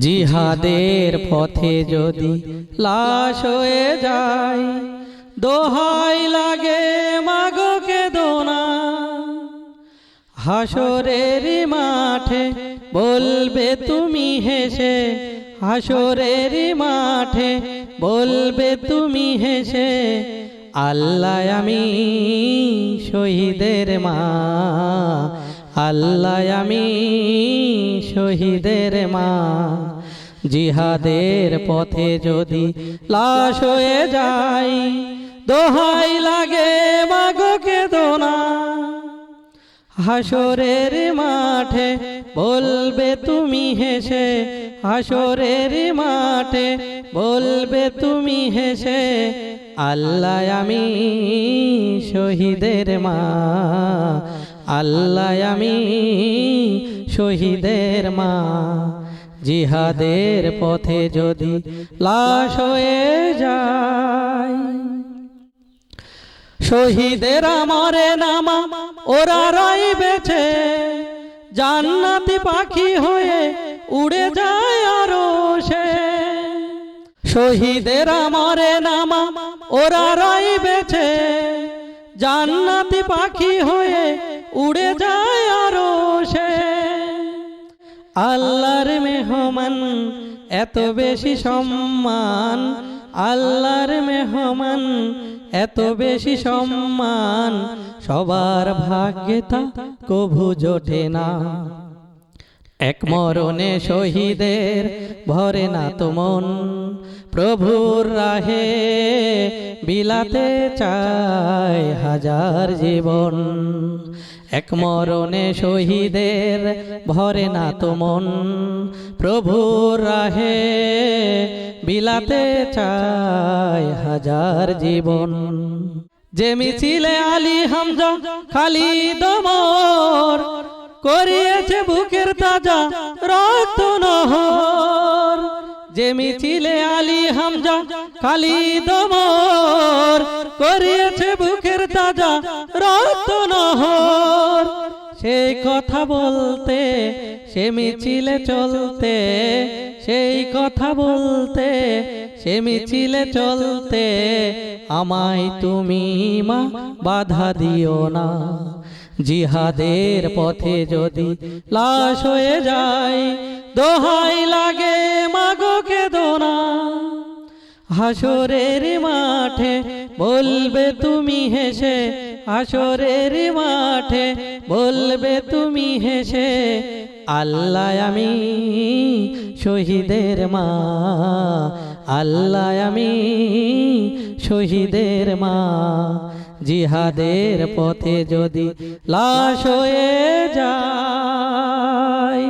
জিহাদের পথে যদি লাশ হয়ে যায় দোহাই লাগে মাগোকে দোনা হাসরের মাঠে বলবে তুমি হেসে হাসরের মাঠে বলবে তুমি হেসে আল্লাহ আমি শহীদের মা। আল্লাহ আমি শহীদের মা। জিহাদের পথে যদি লাশ হয়ে যাই দোহাই লাগে দোনা হাসরের মাঠে বলবে তুমি হেসে, হাসরের মাঠে বলবে তুমি হেসে, আল্লাহ আমি শহীদের মা, আল্লাহ আমি শহীদের মা। জিহাদের পথে যদি লাশ হয়ে যায় শহীদের আমারে নামা, ওরা রাই বেছে জান্নাতি পাখি হয়ে উড়ে যায় আরও সে। শহীদের আমারে নামা, ওরা রাই বেছে জান্নাতি পাখি হয়ে উড়ে যায় আরও সে। আল্লাহর মেহমান, এত বেশি সম্মান। আল্লাহর মেহমান, এত বেশি সম্মান, সবার ভাগ্যে তা কভু জোটে না। এক মরণে শহীদের ভরে না তো মন, প্রভুর রাহে বিলাতে চায় হাজার জীবন। এক মরণে শহীদের ভরে না তো মন, প্রভুর রাহে বিলাতে চায় হাজার জীবন। যে মিছিলে আলী হামজা খালি দমর করিয়েছে বুকের তাজা রক্ত নহর। যে মিছিলে আলী হামজা খালি দমর করিয়েছে বুকের তাজা রক্ত নহর। সেই কথা বলতে, সে মিছিলে চলতে, সেই কথা বলতে, সে মিছিলে চলতে, আমায় তুমি মা বাধা দিও না। জিহাদের পথে যদি লাশ হয়ে যায়, দোহাই লাগে মাগোকে দোনা হাসরের মাঠে বলবে তুমি হেসে হাসরের মাঠে বলবে তুমি হেসে, আল্লাহ আমি শহীদের মা, আল্লাহ আমি শহীদের মা। জিহাদের পথে যদি লাশ হয়ে যায়